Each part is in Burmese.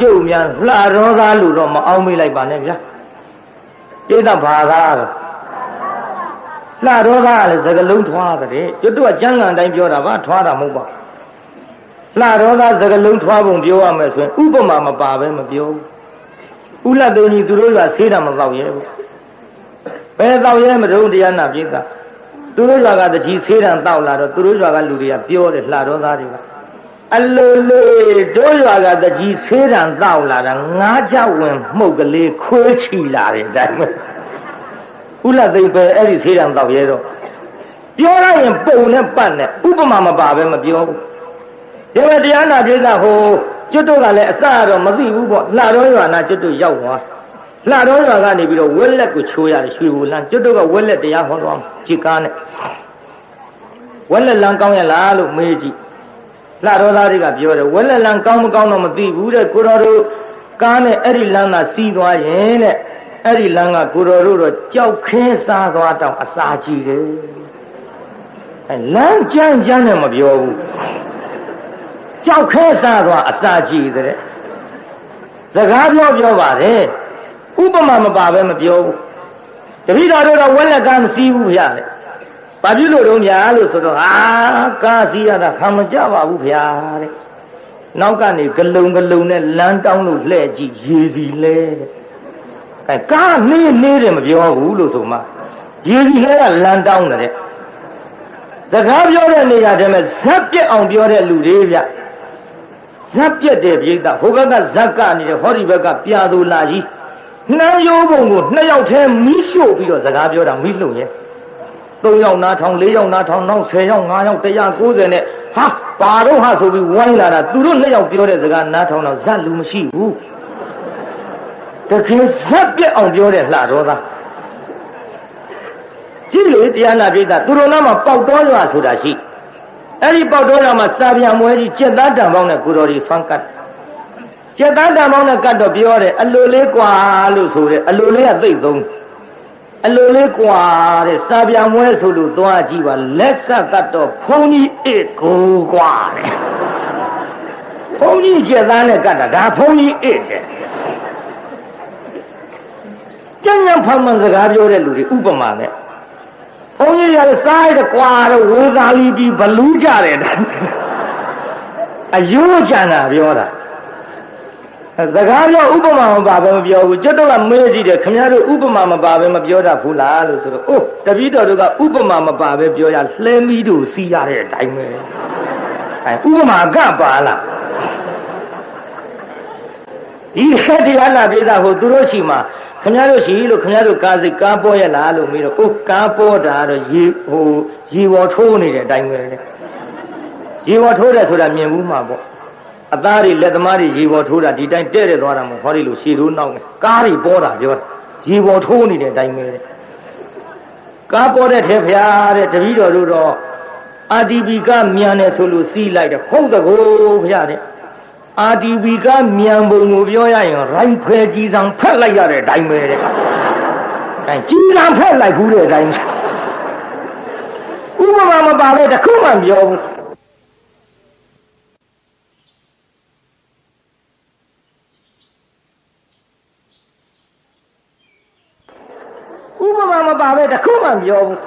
ကျုပ်များလှရောသားလို့တော့မအောင်မေးလိုက်ပါနဲ့ဗျာပြိဿဘာသာတော့လှရောသားကလည်းစကလုံးထွားတဲ့ကျွတ်တို့ကကျမ်းဂန်တိုင်းပြောတာပါထွားတာမဟုတ်ပါလှရောသားစကလုံးထွားပုံပြောရမယ်ဆိုရင်ဥပမာမပါပဲမပြောဘူးဥလတ်တုံကြီးသူတို့ကဆေးတာမတော့ရဲဘူးဘယ်တော့ရဲမတုံးတရားနာပြိဿသူတို့ကတကြီးဆေးတံတောက်လာတော့သူတို့ကလူတွေကပြောတယ်လှရောသားတွေက အလိုလေးတို့ရွာကတကြီးဆေးတံတောက်လာတာငါးချဝင်မှုတ်ကလေးခွေးချီလာတယ်ဒါပေမဲ့ဥလသိမ့်ပဲအဲ့ဒီဆေးတံတောက်ရဲတော့ပြောရရင်ပုံနဲ့ပတ်နဲ့ဥပမာမပါပဲမပြောဘူးဒီမဲ့တရားနာပြေသာဟိုကျွတ်တို့ကလည်းအစတော့မသိဘူးပေါ့လှတော်ရွာနာကျွတ်တို့ရောက်သွားလှတော်ရွာကနေပြီးတော့ဝက်လက်ကိုချိုးရတယ်ရွှေဘူလန်းကျွတ်တို့ကဝက်လက်တရားဟောတော့ခြေကားနဲ့ဝက်လက်လန်းကောင်းရလားလို့မေးကြည့် လှတော်သားတွေကပြောတယ်ဝက်လက်လန်းကောင်းမကောင်းတော့မသိဘူးတဲ့ကိုတော်တို့ကားနဲ့အဲ့ဒီလန်းသာစီးသွားရင်တဲ့အဲ့ဒီလန်းကကိုတော်တို့တော့ကြောက်ခင်းစားသွားတော့အစာကြည့်တယ်အဲလမ်းကြမ်းကြမ်းနဲ့မပြောဘူးကြောက်ခဲစားသွားအစာကြည့်တဲ့စကားပြောပြောပါတယ်ဥပမာမပါပဲမပြောဘူးတပည့်တော်တို့တော့ဝက်လက်ကမစီးဘူးဗျာတဲ့ ဘာဖြစ်လို့တော့ညာလို့ဆိုတော့ဟာကားစီးရတာခံမကြပါဘူးဗျာတဲ့နောက်ကနေဂလုံဂလုံနဲ့လမ်းတောင်းလို့လှဲ့ကြည့်ရေစီလဲတဲ့အဲကားနေနေတယ်မပြောဘူးလို့ဆိုမှရေစီလဲကလမ်းတောင်းတယ်တဲ့စကားပြောတဲ့နေရာတည်းမှာဇက်ပြက်အောင်ပြောတဲ့လူတွေဗျဇက်ပြက်တဲ့ပြိတ္တာဟိုဘက်ကဇက်ကနေတယ်ဟောဒီဘက်ကပြာသူလာကြီးနှမ်းရိုးပုံကိုနှစ်ယောက်တည်းမီးရှို့ပြီးတော့စကားပြောတာမီးလုံရဲ့ 3ယောက်နားထောင်4ယောက်နားထောင်နောက်10ယောက်5ယောက်190နဲ့ဟာပါတော့ဟာဆိုပြီးဝိုင်းလာတာသူတို့နှစ်ယောက်ပြောတဲ့စကားနားထောင်တော့ဇက်လူမရှိဘူးတကယ်ဇက်ပြက်အောင်ပြောတဲ့လှတော်သားကြည့်လေတရားနာပိဋကသူတို့နားမှာပေါက်တော်ရွာဆိုတာရှိအဲ့ဒီပေါက်တော်ရွာမှာစာပြန်မွဲကြီးစက်သားတံပေါင်းနဲ့ကိုတော်ကြီးဆွမ်းကတ်စက်သားတံပေါင်းနဲ့ကတ်တော့ပြောတယ်အလိုလေးกว่าလို့ဆိုတယ်အလိုလေးကသိပ်သုံး အလိုလေးกว่าတဲ့စာပြန်မွဲဆိုလို့သွားကြည့်ပါလက်ကကတ်တော့ဘုန်းကြီးအေကိုกว่าတဲ့ဘုန်းကြီးစက်သားနဲ့ကတ်တာဒါဘုန်းကြီးအေတဲ့ကျန်ကျန်ဖန်မှန်စကားပြောတဲ့လူတွေဥပမာနဲ့ဘုန်းကြီးတွေကစားရတဲ့ကွာတော့ဝေသာလီပြီးဘလူးကြတယ်အယိုးကြံတာပြောတာ စကားပြောဥပမာမပါပဲမပြောဘူးကျွတ်တော့ကမေးကြည့်တယ်ခင်ဗျားတို့ဥပမာမပါပဲမပြောတတ်ဘူးလားလို့ဆိုတော့အိုးတပည့်တော်တို့ကဥပမာမပါပဲပြောရလှဲမီးတို့စီးရတဲ့အတိုင်းပဲအဲဥပမာကပါလားဒီခက်တရားနာပြေတာဟိုသူတို့ရှိမှာခင်ဗျားတို့ရှိလို့ခင်ဗျားတို့ကားစိတ်ကားပေါ်ရလားလို့မေးတော့အိုးကားပေါ်တာတော့ရေဟိုရေပေါ်ထိုးနေတဲ့အတိုင်းပဲလေရေပေါ်ထိုးတယ်ဆိုတာမြင်ဘူးမှာပေါ့ အသားတွေလက်သမားတွေရေပေါ်ထိုးတာဒီတိုင်းတဲ့တဲ့သွားတာမဟုတ်ဟောဒီလိုရှည်လို့နောက်မယ်ကားတွေပေါ်တာပြောတာရေပေါ်ထိုးနေတဲ့အတိုင်းပဲလေကားပေါ်တဲ့ထဲဖျားတဲ့တပည့်တော်တို့တော့အာဒီဘီကမြန်တယ်ဆိုလို့စီးလိုက်တယ်ဟုတ်တကောဖျားတဲ့အာဒီဘီကမြန်ပုံကိုပြောရရင်ရိုင်းဖဲကြီးဆောင်ဖက်လိုက်ရတဲ့အတိုင်းပဲတဲ့အဲကြီးလံဖက်လိုက်ဘူးတဲ့အတိုင်းဥပမာမပါပဲတခုမှမပြောဘူး ဥပမာမပါပဲတခုမှမပြောဘူး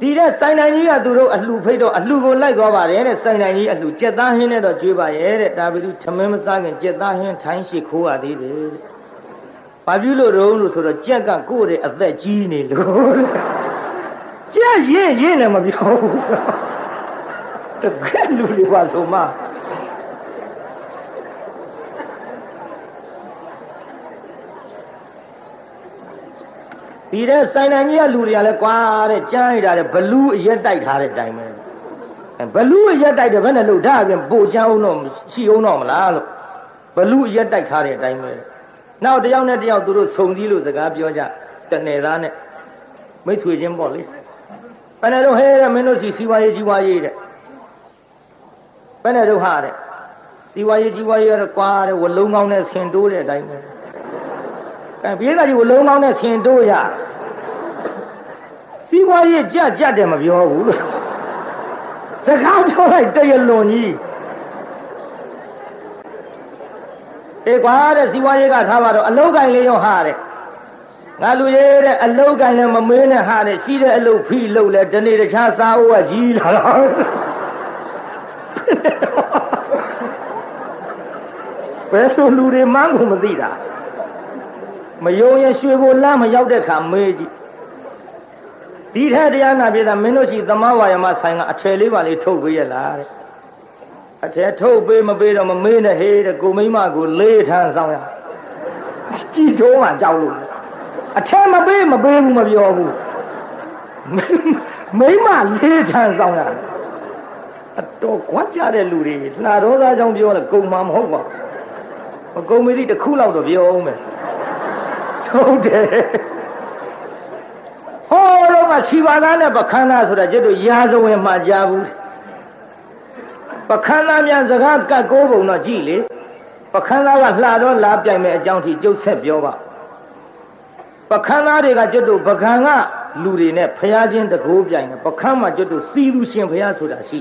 ဒီတဲ့စိုင်နိုင်ကြီးကသူတို့အလှဖိတ်တော့အလှကိုလိုက်သွားပါတယ်တဲ့စိုင်နိုင်ကြီးအလှကြက်သားဟင်းနဲ့တော့ကြွေးပါရဲ့တဲ့ဒါပေသူထမင်းမစားခင်ကြက်သားဟင်းထိုင်းရှိခိုးရသေးတယ်တဲ့ဘာပြုလို့တော့လို့ဆိုတော့ကြက်ကကိုယ့်ရဲ့အသက်ကြီးနေလို့ကြက်ရင်ရင်လည်းမပြောဘူးတကယ်လူတွေပါဆိုမှ ဒီတဲ့စိုင်နိုင်ကြီးကလူတွေကလည်းကွာတဲ့ကြမ်းရတာတဲ့ဘလူးအရက်တိုက်ထားတဲ့အတိုင်းပဲဘလူးအရက်တိုက်တယ်ဘယ်နဲ့လို့ဒါအပြင်ပို့ချမ်းအောင်တော့ရှိအောင်တော့မလားလို့ဘလူးအရက်တိုက်ထားတဲ့အတိုင်းပဲနောက်တယောက်နဲ့တယောက်သူတို့ဆုံစည်းလို့စကားပြောကြတနယ်သားနဲ့မိတ်ဆွေချင်းပေါ့လေဘယ်နဲ့တော့ဟဲတဲ့မင်းတို့စီစီဝါရေးကြီးဝါရေးတဲ့ဘယ်နဲ့တော့ဟာတဲ့စီဝါရေးကြီးဝါရေးကတော့ကွာတဲ့ဝလုံးကောင်းနဲ့ဆင်တိုးတဲ့အတိုင်းပဲ အဲပြေးတာကြီးဝလုံးကောင်းနဲ့ဆင်တိုးရစီဝါရေးကြကြတယ်မပြောဘူးလို့စကားပြောလိုက်တရလွန်ကြီးအေးကွာတဲ့စီဝါရေးကထားပါတော့အလုတ်ကင်လေးရောဟာတဲ့ငါလူရေးတဲ့အလုတ်ကင်နဲ့မမင်းနဲ့ဟာတဲ့ရှိတဲ့အလုတ်ဖီလုတ်လဲတနေ့တခြားစားဦးကကြီးလာတော့ဘယ်ဆိုလူတွေမှန်းကိုမသိတာ မယုံရင်ရွှေကိုလမ်းမရောက်တဲ့ခါမေးကြည့်ဒီထက်တရားနာပြေတာမင်းတို့ရှိသမားဝါယမဆိုင်ကအထယ်လေးပါလေးထုတ်ပေးရလားတဲ့အထယ်ထုတ်ပေးမပေးတော့မမေးနဲ့ဟေးတဲ့ကိုမိမကိုလေးထန်းဆောင်ရကြည်ထိုးမှကြောက်လို့အထယ်မပေးမပေးဘူးမပြောဘူးမိမလေးထန်းဆောင်ရအတော်ကွာကြတဲ့လူတွေလှတော်သားကြောင့်ပြောတယ်ကုံမှမဟုတ်ပါဘူးမကုံမီတစ်ခုလောက်တော့ပြောအောင်မယ် ဟုတ်တယ်ဟောတော့ကခြိပါသားနဲ့ပခန်းသားဆိုတာကျတို့ရာဇဝင်မှာကြားဘူးပခန်းသားများစကားကတ်ကိုးပုံတော့ကြည်လေပခန်းသားကလှတော့လာပြိုင်မဲ့အကြောင်းထိကျုပ်ဆက်ပြောပါပခန်းသားတွေကကျတို့ပကံကလူတွေနဲ့ဖျားချင်းတကိုးပြိုင်တယ်ပခန်းမှာကျတို့စီသူရှင်ဖျားဆိုတာရှိ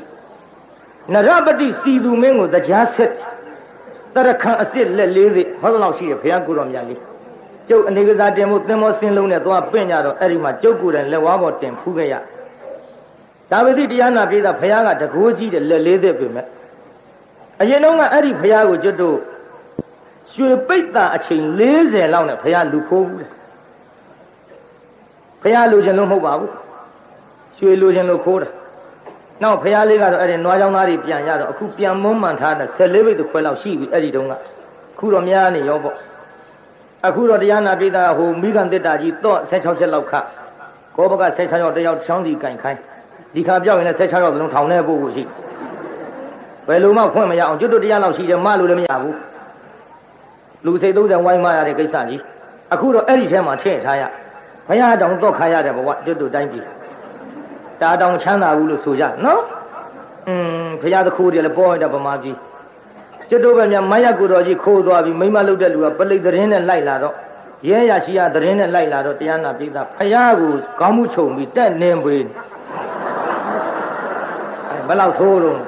နရပတိစီသူမင်းကိုတရားဆက်တရခံအစ်စ်လက်လေးတွေဟောတော့ရှိတယ်ဖျားကိုတော်မြတ်လေး ကျုပ်အနေကစားတင်မှုသင်္ဘောစင်းလုံးနဲ့သွားပင့်ကြတော့အဲ့ဒီမှာကျုပ်ကိုယ်တိုင်လက်ဝါးပေါ်တင်ဖူးခဲ့ရဒါဝတိတရားနာပြေးတာဖခင်ကတကိုးကြီးတဲ့လက်လေးသက်ပြင်မဲ့အရင်တော့ကအဲ့ဒီဖခင်ကိုကျွတ်တို့ရွှေပိတ်တာအချိန်40လောက်နဲ့ဖခင်လူခိုးဘူးလေဖခင်လူချင်းလုံးမဟုတ်ပါဘူးရွှေလူချင်းလို့ခိုးတာနောက်ဖခင်လေးကတော့အဲ့ဒီနွားချောင်းသားတွေပြန်ရတော့အခုပြန်မွန်းမှန်ထားတဲ့14ပိတ်တစ်ခွဲလောက်ရှိပြီအဲ့ဒီတုန်းကခုတော့များနေရောပေါ့ အခုတော့တရားနာပိသဟိုမိဂန်တစ်တာကြီးတော့16ချက်လောက်ခကောဘက16ရောက်တယောက်ချောင်းစီကင်ခိုင်းဒီခါပြောက်ရင်လည်း16ရောက်သလုံးထောင်ထဲပို့ဖို့ရှိဘယ်လိုမှဖွင့်မရအောင်ကျွတ်တို့တရားလောက်ရှိတယ်မလို့လည်းမရဘူးလူစိတ်30ဝိုင်းမရတဲ့ကိစ္စကြီးအခုတော့အဲ့ဒီထဲမှာထည့်ထားရဘုရားတောင်တော့ခါရတဲ့ဘဝကျွတ်တို့တိုင်းပြည်တာတောင်ချမ်းသာဘူးလို့ဆိုကြနော်อืมဘုရားသခိုးတွေလည်းပေါ်ရတဲ့ဗမာပြည် ကျွတ်တို့ပဲမြမယကုတော်ကြီးခိုးသွားပြီးမိမလုတ်တဲ့လူကပလိတ်သတင်းနဲ့လိုက်လာတော့ရဲရရှိရသတင်းနဲ့လိုက်လာတော့တရားနာပိသဖယားကိုကောင်းမှုခြုံပြီးတက်နေပေးအဲဘယ်လောက်ဆိုးတော့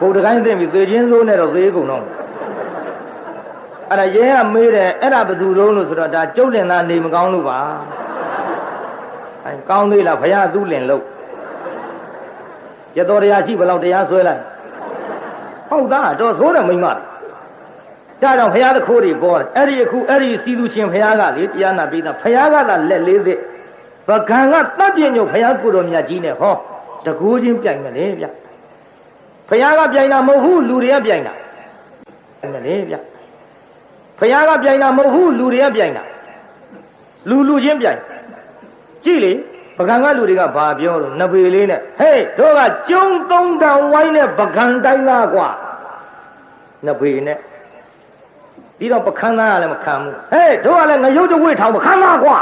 ဘုဒ္ဓကိုင်းသိပြီသေချင်းစိုးနဲ့တော့သေးကုန်တော့အဲ့ဒါရဲကမေးတယ်အဲ့ဒါဘယ်သူတုံးလို့ဆိုတော့ဒါကျုပ်လင်သားနေမကောင်းလို့ပါအဲကောင်းသေးလားဖယားသူ့လင်လို့ရတော်တရားရှိဘယ်လောက်တရားဆွဲလိုက် ဟုတ်သားတော့ဆိုးတယ်မိမဒါကြောင့်ဘုရားသခိုးတွေပေါ်တယ်အဲ့ဒီအခုအဲ့ဒီစီသူရှင်ဘုရားကလေတရားနာပြီးသားဘုရားကသာလက်လေးသစ်ဗကံကတပ်ပြညုတ်ဘုရားကိုတော်မြတ်ကြီးနဲ့ဟောတကူချင်းပြိုင်မယ်လေဗျဘုရားကပြိုင်တာမဟုတ်ဘူးလူတွေကပြိုင်တာမယ်လေဗျဘုရားကပြိုင်တာမဟုတ်ဘူးလူတွေကပြိုင်တာလူလူချင်းပြိုင်ကြည့်လေ ပကံကလူတွေကဘာပြောလို့နဖေလေးနဲ့ဟေးတို့ကကျုံသုံးတန်ဝိုင်းနဲ့ပကံတိုင်းလားကွာနဖေနဲ့ဒီတော့ပခန်းသားကလည်းမခံဘူးဟေးတို့ကလည်းငရုတ်တဝိထောင်မခံပါကွာ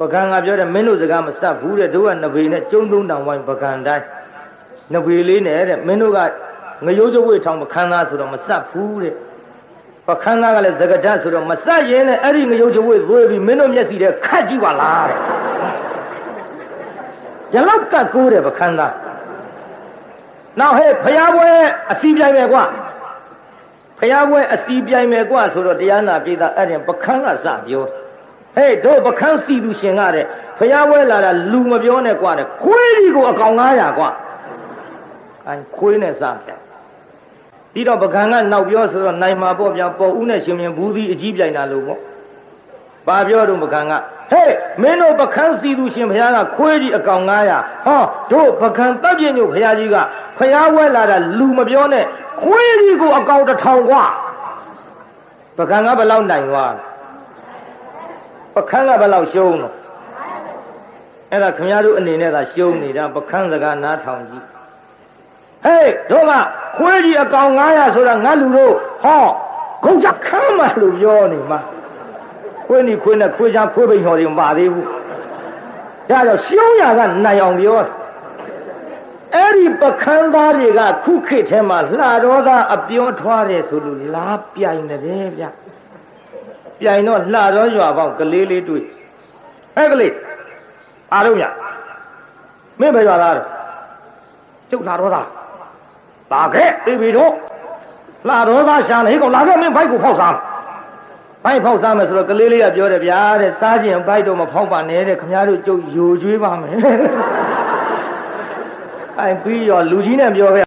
ပကံကပြောတယ်မင်းတို့စကားမဆက်ဘူးတဲ့တို့ကနဖေနဲ့ကျုံသုံးတန်ဝိုင်းပကံတိုင်းနဖေလေးနဲ့တဲ့မင်းတို့ကငရုတ်တဝိထောင်မခံသားဆိုတော့မဆက်ဘူးတဲ့ ပခန်းသားကလည်းသကဒတ်ဆိုတော့မစက်ရင်လည်းအဲ့ဒီငရုတ်ချဝေးသွေးပြီးမင်းတို့မျက်စိထဲခတ်ကြည့်ပါလားတဲ့ရလောက်ကတ်ကိုးတယ်ပခန်းသားနောက်ဟဲ့ဖျားပွဲအစီပြိုင်မယ်ကွာဖျားပွဲအစီပြိုင်မယ်ကွာဆိုတော့တရားနာပြေးတာအဲ့ဒီပခန်းကစပြောဟဲ့တို့ပခန်းစီသူရှင်ကတဲ့ဖျားပွဲလာတာလူမပြောနဲ့ကွာတဲ့ခွေးကြီးကိုအကောင်900ကွာအဲခွေးနဲ့စပြန် ပြီးတော့ပကံကနောက်ပြောဆိုတော့နိုင်မှာပေါ့ဗျာပေါ်ဦးနဲ့ရှင်မြင်ဘူးသီးအကြီးပြိုင်တာလို့ပေါ့ဘာပြောတော့ပကံကဟဲ့မင်းတို့ပကံစီသူရှင်ဘုရားကခွေးကြီးအကောင်900ဟောတို့ပကံတပ်ပြညုတ်ဘုရားကြီးကဘုရားဝဲလာတာလူမပြောနဲ့ခွေးကြီးကိုအကောင်တစ်ထောင်กว่าပကံကဘယ်လောက်နိုင်သွားပကံကဘယ်လောက်ရှုံးတော့အဲ့ဒါခင်ဗျားတို့အနေနဲ့သာရှုံးနေတာပကံစကားနားထောင်ကြည့်ဟေးတို့က ခွေးကြီးအကောင်900ဆိုတာငါလူတို့ဟောဂုံချခမ်းမလို့ပြောနေမှာခွေးနီခွေးနဲ့ခွေးချခွေးပိန်ဟော်တွေမပါသေးဘူးဒါတော့ရှုံးရကနိုင်အောင်ပြောအဲ့ဒီပခန်းသားတွေကခုခေတ်ထဲမှာလှတော်သားအပြောထွားတယ်ဆိုလို့လားပြိုင်တယ်ဗျပြိုင်တော့လှတော်ရွာပေါင်းကလေးလေးတွေ့ဟဲ့ကလေးအားလုံးညမင်းပဲရွာသားတော့ကျုပ်လှတော်သား ပါခဲ့ပြီပြီတော့လာဒေါသရှာနေဟေ့ကောင်လာခဲ့မင်းဘိုက်ကိုဖောက်စားဘိုက်ဖောက်စားမယ်ဆိုတော့ကလေးလေးကပြောတယ်ဗျာတဲ့စားခြင်းဘိုက်တော့မဖောက်ပါနဲ့တဲ့ခမရတို့ကြုတ်ယိုကျွေးပါမယ်အဲပြီးရောလူကြီးနဲ့ပြောခဲ့